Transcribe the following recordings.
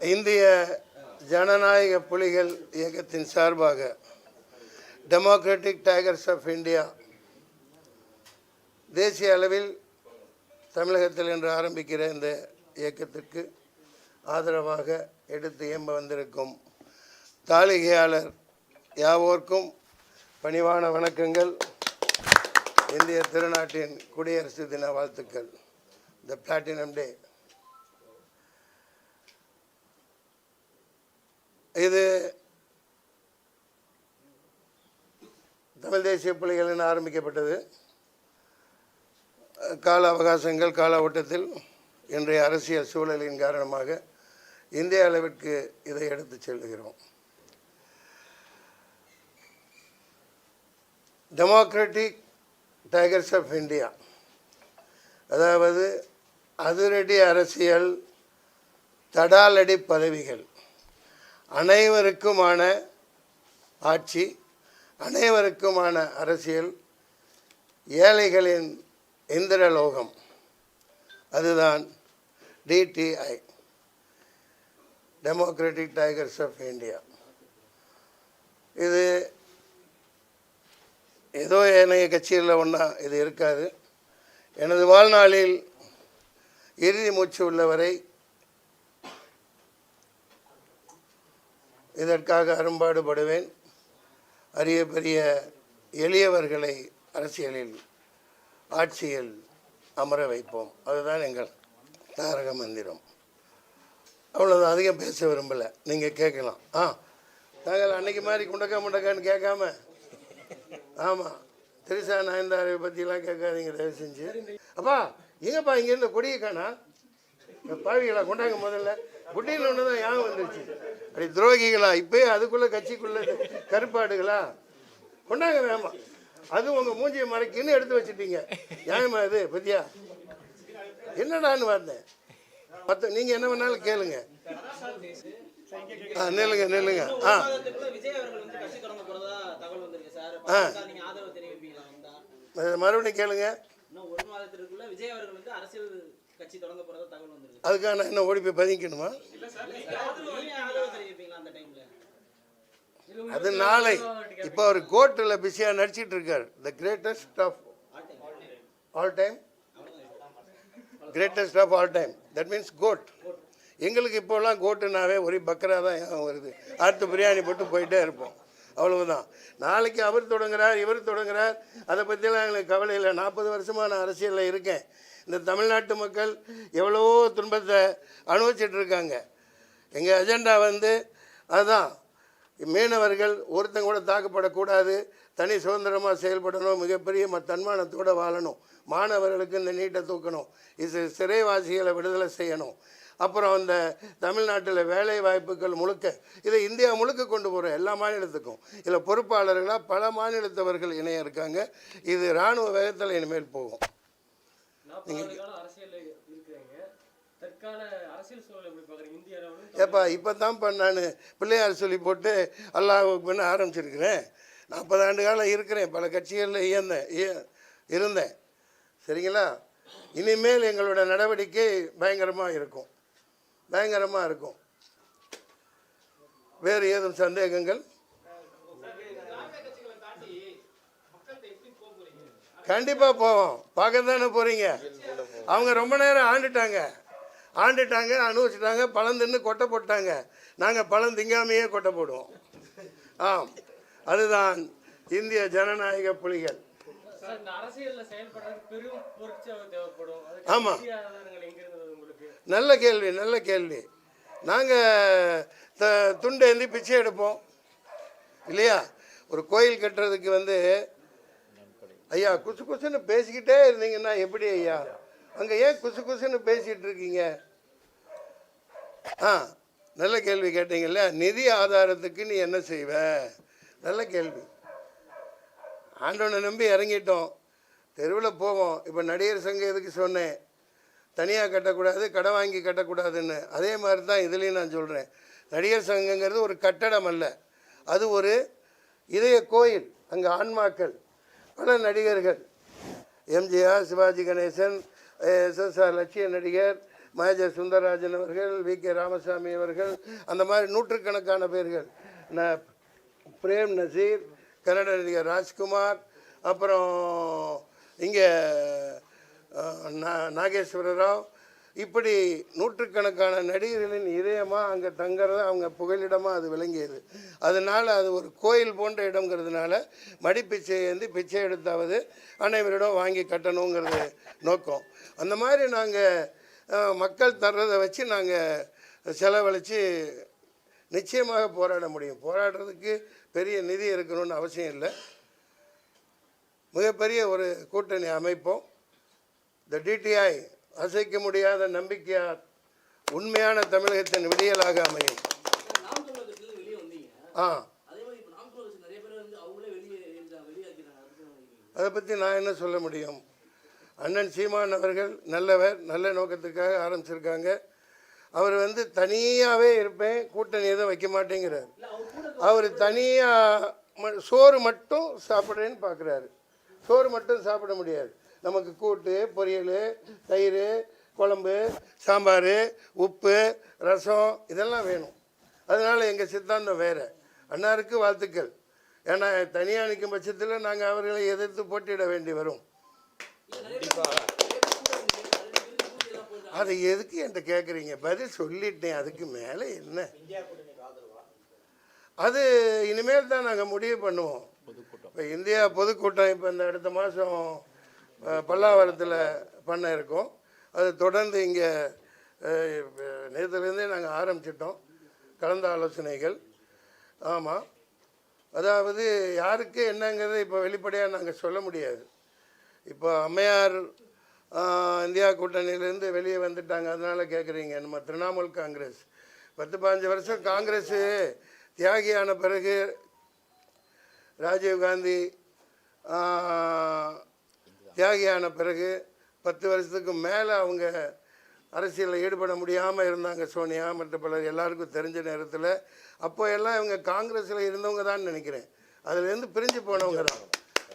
இந்திய ஜனநாயக புலிகள் இயக்கத்தின் சார்பாக டெமோக்ராட்டிக் டைகர்ஸ் ஆஃப் இந்தியா தேசிய அளவில் தமிழகத்தில் என்று ஆரம்பிக்கிற இந்த இயக்கத்திற்கு ஆதரவாக எடுத்து இயம்ப வந்திருக்கும் தாளிகையாளர் யாவோர்க்கும் பணிவான வணக்கங்கள். இந்திய திருநாட்டின் குடியரசு தின வாழ்த்துக்கள். த பிளாட்டினம் டே இது தமிழ் தேசிய புலிகள் என ஆரம்பிக்கப்பட்டது. கால அவகாசங்கள் கால ஓட்டத்தில் இன்றைய அரசியல் சூழலின் காரணமாக இந்திய அளவிற்கு இதை எடுத்துச் செல்கிறோம். டெமோக்ராட்டிக் டைகர்ஸ் ஆஃப் இந்தியா அதாவது அதிரடி அரசியல் தடாலடி பதவிகள். அனைவருக்குமான ஆட்சி அனைவருக்குமான அரசியல் ஏழைகளின் இந்திரலோகம். அதுதான் DTI democratic tigers of India இது ஏதோ என்னைய கட்சிகளில் ஒன்றா இது இருக்காது. எனது வாழ்நாளில் இறுதி மூச்சு உள்ளவரை இதற்காக அரும்பாடுபடுவேன். அரிய பெரிய எளியவர்களை அரசியலில் ஆட்சியில் அமர வைப்போம். அதுதான் எங்கள் தாரக மந்திரம். அவ்வளோதான் அதிகம் பேச விரும்பலை. நீங்கள் கேட்கலாம். ஆ நாங்கள் அன்னைக்கு மாதிரி குண்டக்கா முண்டக்கான்னு கேட்காம. ஆமாம் திரிசா நயன்தாரை பற்றிலாம் கேட்காதீங்க தயவு செஞ்சு. அப்பா எங்கப்பா இங்கேருந்து கொடியை காணா பாவிகளா கொண்டாங்க முதல்ல. குட்டின்னு ஒன்று தான் ஞாபகம் வந்துருச்சு. அப்படி துரோகிகளா? இப்போயே அதுக்குள்ளே கட்சிக்குள்ளே கருப்பாடுகளா? கொண்டாங்க வேமா அது உங்கள் மூஞ்சியை மறைக்குன்னு எடுத்து வச்சுட்டீங்க. நியாயமா இது பத்தியா? என்னடான்னு வந்தேன் மற்ற நீங்கள் என்ன வேணாலும் கேளுங்க. ஆ நில்லுங்க நில்லுங்க. ஆ. விஜய் அவர்கள் வந்து ஆ. மறுபடியும் கேளுங்க அதுக்காக நான் என்ன ஓடி போய் பதிக்கணுமா நீங்க ஆதரவு தெரிவிப்பீங்களா அந்த டைம்ல அது நாளை. இப்போ அவர் கோர்ட்டில் பிஸியாக நடிச்சிட்டு இருக்கார். The greatest of all time greatest of all time that means GOAT எங்களுக்கு இப்போல்லாம் கோட்டுனாவே ஒரே பக்கரா தான் ஞாபகம் வருது? அடுத்து பிரியாணி போட்டு போயிட்டே இருப்போம். அவ்வளவுதான். நாளைக்கு அவர் தொடங்குறார் இவர் தொடங்குறார். அதை பற்றிலாம் எங்களுக்கு கவலை இல்லை. நாற்பது வருஷமாக நான் அரசியலில் இருக்கேன். இந்த தமிழ்நாட்டு மக்கள் எவ்வளவோ துன்பத்தை அனுபவிச்சிட்டு இருக்காங்க எங்கள் அஜெண்டா வந்து அதுதான் மீனவர்கள் ஒருத்தங்க கூட தாக்கப்படக்கூடாது தனி சுதந்திரமாக செயல்படணும் மிகப்பெரிய ம தன்மானத்தோடு வாழணும் மாணவர்களுக்கு இந்த நீட்டை தூக்கணும் இது சிறைவாசிகளை விடுதலை செய்யணும். அப்புறம் அந்த தமிழ்நாட்டில் வேலை வாய்ப்புகள் முழுக்க இதை இந்தியா முழுக்க கொண்டு போகிறோம் எல்லா மாநிலத்துக்கும் இதில் பொறுப்பாளர்களாக பல மாநிலத்தவர்கள் இணைய இருக்காங்க. இது இராணுவ வேகத்தில் இனிமேல் போகும். ஏப்பா இப்போ தான்ப்பா நான் பிள்ளையார் சொல்லி போட்டு அல்லாஹ் பண்ண ஆரம்பிச்சிருக்கிறேன். நாற்பது ஆண்டு காலம் இருக்கிறேன். பல கட்சிகளில் இயந்தேன். இய- இருந்தேன். சரிங்களா? இனிமேல் எங்களோட நடவடிக்கை பயங்கரமாக இருக்கும். பயங்கரமாக இருக்கும். வேறு ஏதும் சந்தேகங்கள்? கண்டிப்பாக போவோம். பார்க்க தானே போகிறீங்க அவங்க ரொம்ப நேரம் ஆண்டுட்டாங்க. ஆண்டுட்டாங்க அனுபவிச்சிட்டாங்க பழம் தின்னு கொட்டை போட்டாங்க. நாங்கள் பழம் திங்காமையே கொட்டை போடுவோம். ஆம். அதுதான் இந்திய ஜனநாயக புலிகள். சார் இந்த அரசியல்ல செயல்படுறதுக்கு பெரும் பொருட்சேவை தேவைப்படும். அதுக்கு ஆமா. நிதி ஆதாரங்கள் எங்க இருந்தது உங்களுக்கு? நல்ல கேள்வி நல்ல கேள்வி. நாங்கள் த துண்டேந்தி பிச்சை எடுப்போம். இல்லையா? ஒரு கோயில் கட்டுறதுக்கு வந்து ஐயா குசு குசுன்னு பேசிக்கிட்டே இருந்தீங்கன்னா எப்படி ஐயா? அங்கே ஏன் குசு குசுன்னு பேசிகிட்டு இருக்கீங்க? ஆ நல்ல கேள்வி கேட்டீங்கல்ல. நிதி ஆதாரத்துக்கு நீ என்ன செய்வ? நல்ல கேள்வி. ஆண்டவனை நம்பி இறங்கிட்டோம். தெருவில் போவோம். இப்போ நடிகர் சங்கம் எதுக்கு சொன்னேன்? தனியாக கட்டக்கூடாது கடை வாங்கி கட்டக்கூடாதுன்னு. அதே மாதிரி தான் இதுலேயும் நான் சொல்கிறேன் நடிகர் சங்கங்கிறது ஒரு கட்டடம் அல்ல. அது ஒரு இதய கோயில். அங்கே ஆன்மாக்கள். பல நடிகர்கள். எம்ஜிஆர் சிவாஜி கணேசன் எஸ்எஸ்ஆர் லட்சிய நடிகர் மேஜர் சுந்தரராஜன் அவர்கள் வி கே ராமசாமி அவர்கள் அந்த மாதிரி நூற்றுக்கணக்கான பேர்கள். ந பிரேம் நசீர் கன்னட நடிகர் ராஜ்குமார் அப்புறம் இங்கே நாகேஸ்வர ராவ் இப்படி நூற்றுக்கணக்கான நடிகர்களின் இதயமாக அங்கே தங்குறது அவங்க புகலிடமாக அது விளங்கியது. அதனால் அது ஒரு கோயில் போன்ற இடங்கிறதுனால மடிப்பிச்சை வந்து பிச்சை எடுத்தாவது அனைவரிடம் வாங்கி கட்டணுங்கிறது நோக்கம். அந்த மாதிரி நாங்கள் மக்கள் தர்றதை வச்சு நாங்கள் செலவழித்து நிச்சயமாக போராட முடியும். போராடுறதுக்கு பெரிய நிதி இருக்கணும்னு அவசியம் இல்லை. மிகப்பெரிய ஒரு கூட்டணி அமைப்போம். த டிடிஐ அசைக்க முடியாத நம்பிக்கையார் உண்மையான தமிழகத்தின் விடியலாக அமையும். ஆ. அதே பற்றி நான் என்ன சொல்ல முடியும்? அண்ணன் சீமான் அவர்கள் நல்லவர் நல்ல நோக்கத்துக்காக ஆரம்பிச்சிருக்காங்க. அவர் வந்து தனியாகவே இருப்பேன் கூட்டணி எதுவும் வைக்க மாட்டேங்கிறார். அவர் தனியாக சோறு மட்டும் சாப்பிட்றேன்னு பார்க்குறாரு சோறு மட்டும் சாப்பிட முடியாது. நமக்கு கூட்டு பொரியல் தயிர் குழம்பு சாம்பார் உப்பு ரசம் இதெல்லாம் வேணும். அதனால் எங்கள் சித்தாந்தம் வேறு. அன்னாருக்கு வாழ்த்துக்கள். ஏன்னா தனியாக நிற்கும் பட்சத்தில் நாங்கள் அவர்களை எதிர்த்து போட்டியிட வேண்டி வரும். அதை எதுக்கு என்கிட்ட கேட்குறீங்க பதில் சொல்லிட்டேன். அதுக்கு மேலே என்ன? அது இனிமேல் தான் நாங்கள் முடிவு பண்ணுவோம். இப்போ இந்தியா பொதுக்கூட்டம் இப்போ இந்த அடுத்த மாதம் பல்லாவரத்தில் பண்ண இருக்கோம். அது தொடர்ந்து இங்கே நேற்றுலேருந்தே நாங்கள் ஆரம்பிச்சிட்டோம். கலந்த ஆலோசனைகள். ஆமாம் அதாவது யாருக்கு என்னங்கிறத இப்போ வெளிப்படையாக நாங்கள் சொல்ல முடியாது. இப்போ அம்மையார் இந்தியா கூட்டணியிலேருந்து வெளியே வந்துட்டாங்க. அதனால் கேட்குறீங்க நம்ம திரிணாமுல் காங்கிரஸ். பத்து பாஞ்சு வருஷம் காங்கிரஸு தியாகியான பிறகு ராஜீவ்காந்தி தியாகியான பிறகு பத்து வருஷத்துக்கு மேலே அவங்க அரசியலில் ஈடுபட முடியாமல் இருந்தாங்க சோனியா மற்ற பலர் எல்லாருக்கும் தெரிஞ்ச நேரத்தில். அப்போ எல்லாம் இவங்க காங்கிரஸில் இருந்தவங்க தான் நினைக்கிறேன். அதுலேருந்து பிரிஞ்சு போனவங்க தான்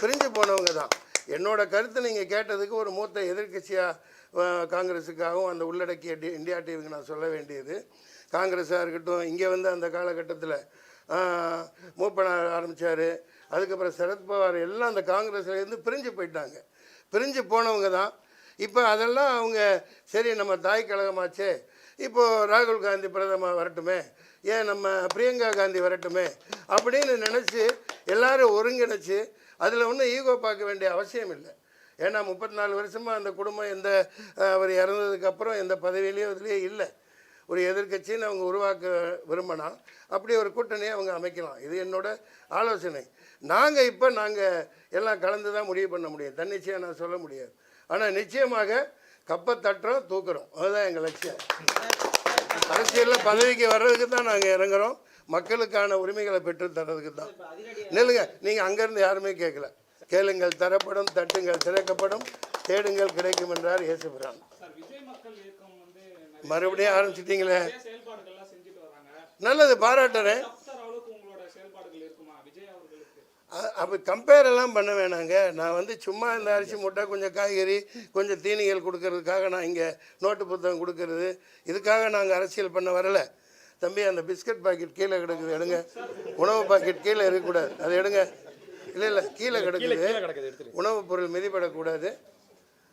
பிரிஞ்சு போனவங்க தான் என்னோட கருத்தை நீங்கள் கேட்டதுக்கு ஒரு மூத்த எதிர்க்கட்சியாக காங்கிரஸுக்காகவும் அந்த உள்ளடக்கிய டி இந்தியா டிவிக்கு நான் சொல்ல வேண்டியது. காங்கிரஸாக இருக்கட்டும் இங்கே வந்து அந்த காலகட்டத்தில் மூப்பனார் ஆரம்பித்தார் அதுக்கப்புறம் சரத்பவார் எல்லாம் அந்த காங்கிரஸ்லேருந்து பிரிஞ்சு போயிட்டாங்க. பிரிஞ்சு போனவங்க தான். இப்போ அதெல்லாம் அவங்க சரி நம்ம தாய் கழகமாச்சே இப்போது ராகுல் காந்தி பிரதமர் வரட்டுமே ஏன் நம்ம பிரியங்கா காந்தி வரட்டுமே அப்படின்னு நினச்சி எல்லாரும் ஒருங்கிணைச்சு அதில் ஒன்றும் ஈகோ பார்க்க வேண்டிய அவசியம் இல்லை. ஏன்னா முப்பத்தி நாலு வருஷமாக அந்த குடும்பம் எந்த அவர் இறந்ததுக்கப்புறம் எந்த பதவியிலையும் இதுலேயே இல்லை. ஒரு எதிர்கட்சின்னு அவங்க உருவாக்க விரும்பினா அப்படி ஒரு கூட்டணியை அவங்க அமைக்கலாம். இது என்னோட ஆலோசனை. நாங்கள் இப்போ நாங்கள் எல்லாம் கலந்து தான் முடிவு பண்ண முடியும். தன்னிச்சையாக நான் சொல்ல முடியாது. ஆனால் நிச்சயமாக கப்பை தட்டுறோம் தூக்குறோம். அதுதான் எங்கள் லட்சியம். அரசியலில் பதவிக்கு வர்றதுக்கு தான் நாங்கள் இறங்குறோம். மக்களுக்கான உரிமைகளை பெற்று தர்றதுக்கு தான். நெல்லுங்க. நில்லுங்க நீங்கள் அங்கேருந்து யாருமே கேட்கல. கேளுங்கள் தரப்படும் தட்டுங்கள் திறக்கப்படும் தேடுங்கள் கிடைக்கும் என்றார் இயேசுபிரான் சார் விஜய் மக்கள் இயக்கம் வந்து நிறைய மறுபடியும் ஆரம்பிச்சிட்டிங்களே? செயல்பாடுகள்லாம் செஞ்சுட்டு வராங்க. நல்லது பாராட்டுறேன். அப்போ கம்பேர் எல்லாம் பண்ண வேணாங்க. நான் வந்து சும்மா இந்த அரிசி முட்டை கொஞ்சம் காய்கறி கொஞ்சம் தீனிகள் கொடுக்கறதுக்காக நான் இங்கே நோட்டு புத்தகம் கொடுக்கறது. இதுக்காக நாங்கள் அரசியல் பண்ண வரல. தம்பி அந்த பிஸ்கட் பாக்கெட் கீழே கிடக்குது எடுங்க. உணவு பாக்கெட் கீழே இருக்கக்கூடாது. அதை எடுங்க. இல்லை இல்லை கீழே கிடக்குது. உணவுப் பொருள் மிதிப்படக்கூடாது.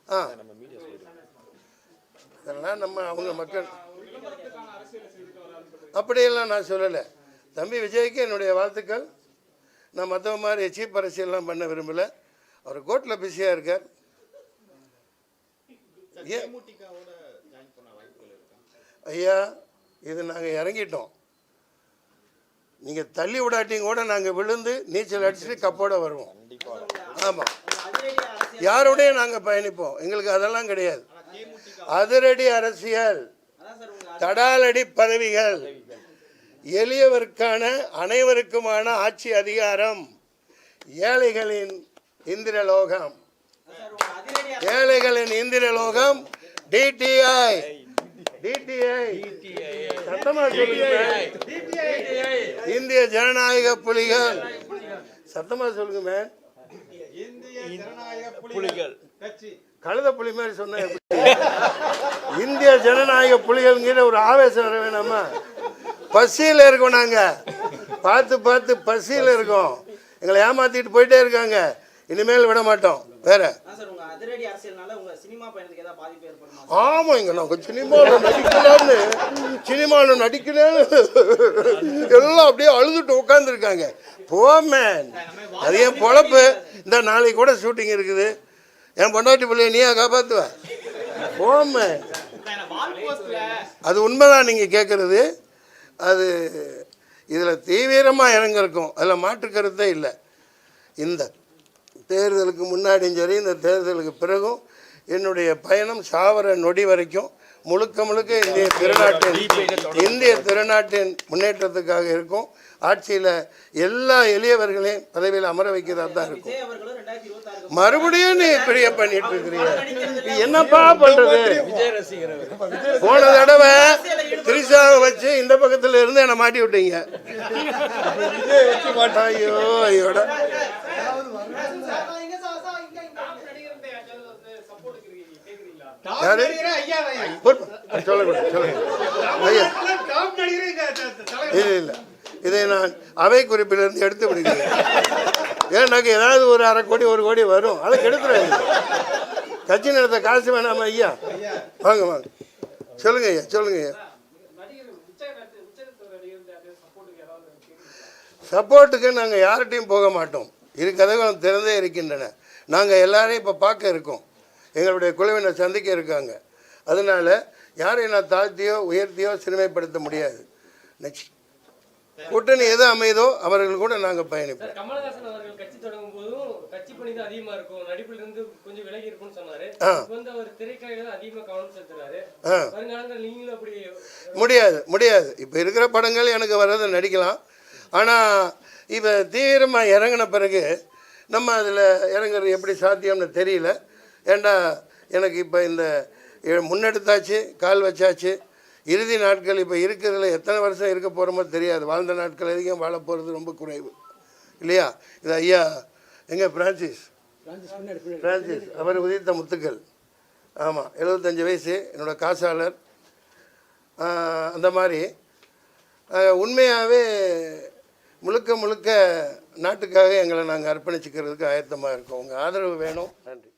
ஆ. இதெல்லாம் நம்ம அவங்க மக்கள். அப்படியெல்லாம் நான் சொல்லலை. தம்பி விஜய்க்கு என்னுடைய வாழ்த்துக்கள். நான் மற்றவ மாதிரி சீப் அரசியல்லாம் பண்ண விரும்பலை. அவர் கோர்ட்டில் பிஸியாக இருக்கார். ஐயா இது நாங்கள் இறங்கிட்டோம். நீங்கள் தள்ளி விடாட்டியும் கூட நாங்கள் விழுந்து நீச்சல் அடிச்சுட்டு கப்போட வருவோம். ஆமாம் யாரோடையும் நாங்கள் பயணிப்போம். எங்களுக்கு அதெல்லாம் கிடையாது. அதிரடி அரசியல் தடாலடி பதவிகள். எளியவருக்கான அனைவருக்குமான ஆட்சி அதிகாரம் ஏழைகளின் இந்திரலோகம். ஏழைகளின் இந்திரலோகம் டிடிஐ டிடிஐ சத்தமா சொல்லுங்க இந்திய ஜனநாயக புலிகள். சத்தமா சொல்லுங்க மேன் புலிகள் கட்சி. கழுத புலி மாதிரி சொன்னா எப்படி? இந்திய ஜனநாயக புலிகள்ங்கிற ஒரு ஆவேசம் வர வேணாமா? பசியில் இருக்கோம் நாங்கள் பார்த்து பார்த்து பசியில் இருக்கோம். எங்களை ஏமாத்திட்டு போயிட்டே இருக்காங்க. இனிமேல் விட மாட்டோம். வேற. ஏற்படுமா ஆமாங்க நாங்கள் சினிமாவில் நடிக்கலான்னு சினிமாவில் நடிக்கலான்னு எல்லாம் அப்படியே அழுதுட்டு உட்காந்துருக்காங்க போமே அது என் பொழப்பு? இந்த நாளைக்கு கூட ஷூட்டிங் இருக்குது. என் பொண்டாட்டி பிள்ளைய நீயா காப்பாற்றுவ போமே அது உண்மைதான் நீங்கள் கேட்குறது அது இதில் தீவிரமாக இறங்கிருக்கும். அதில் மாற்று கருத்தே இல்லை. இந்த தேர்தலுக்கு முன்னாடியும் சரி இந்த தேர்தலுக்கு பிறகும் என்னுடைய பயணம் சாவர நொடி வரைக்கும் முழுக்க முழுக்க இந்திய திருநாட்டின் இந்திய திருநாட்டின் முன்னேற்றத்துக்காக இருக்கும். ஆட்சியில் எல்லா எளியவர்களையும் பதவியில் அமர வைக்கிறதா தான் இருக்கும். மறுபடியும் நீ இப்படியே பண்ணிட்டு இருக்கிறீங்க நீ என்னப்பா பண்றது? போன தடவை திரிசாவை வச்சு இந்த பக்கத்துல இருந்து என்னை மாட்டி விட்டீங்க. ஐயோ ஐயோட. யாரு? பொறுப்பு. சொல்லுங்க இல்லை இல்லை. இதை நான் அவை குறிப்பிலிருந்து எடுத்து விடுகிறேன். ஏன்னாக்க ஏதாவது ஒரு அரை கோடி ஒரு கோடி வரும். அதை கெடுத்துறாங்க கட்சி நடத்த காசு வேணாமா ஐயா? வாங்க வாங்க. சொல்லுங்க ஐயா சொல்லுங்க ஐயா. சப்போர்ட்டுக்கு நாங்கள் யார்கிட்டையும் போக மாட்டோம். இரு கதவுகளும் திறந்தே இருக்கின்றன. நாங்கள் எல்லாரையும் இப்போ பார்க்க இருக்கோம். எங்களுடைய குழுவினர் சந்திக்க இருக்காங்க. அதனால யாரையும் நான் தாழ்த்தியோ உயர்த்தியோ சிறுமைப்படுத்த முடியாது. நெக்ஸ்ட். கூட்டணி எது அமையுதோ அவர்கள் கூட நாங்கள் பயணிப்போம். கமலஹாசன் அவர்கள் கட்சி தொடங்கும் போதும் கட்சி பணி தான் அதிகமா இருக்கும். நடிப்புல இருந்து கொஞ்சம் விலகி இருக்கும்னு சொன்னாரு. வந்து அவர் திரைக்கலையில தான் அதிகமா கவனம் செலுத்துறாரு. நீங்களும் அப்படி முடியாது முடியாது. இப்போ இருக்கிற படங்கள் எனக்கு வர்றதை நடிக்கலாம். ஆனால் இப்போ தீவிரமாக இறங்கின பிறகு நம்ம அதில் இறங்குறது எப்படி சாத்தியம்னு தெரியல. ஏண்டா எனக்கு இப்போ இந்த முன்னெடுத்தாச்சு கால் வச்சாச்சு. இறுதி நாட்கள் இப்போ இருக்கிறதுல எத்தனை வருஷம் இருக்க போகிறோமோ தெரியாது. வாழ்ந்த நாட்கள் அதிகம் வாழ போகிறது ரொம்ப குறைவு. இல்லையா? இது ஐயா எங்கே பிரான்சிஸ்? பிரான்சிஸ் அவர் உதித்த முத்துக்கள். ஆமாம் எழுபத்தஞ்சு வயசு என்னோட காசாளர். அந்த மாதிரி. உண்மையாகவே முழுக்க முழுக்க நாட்டுக்காக எங்களை நாங்கள் அர்ப்பணிச்சுக்கிறதுக்கு ஆயத்தமாக இருக்கோம். உங்கள் ஆதரவு வேணும். நன்றி.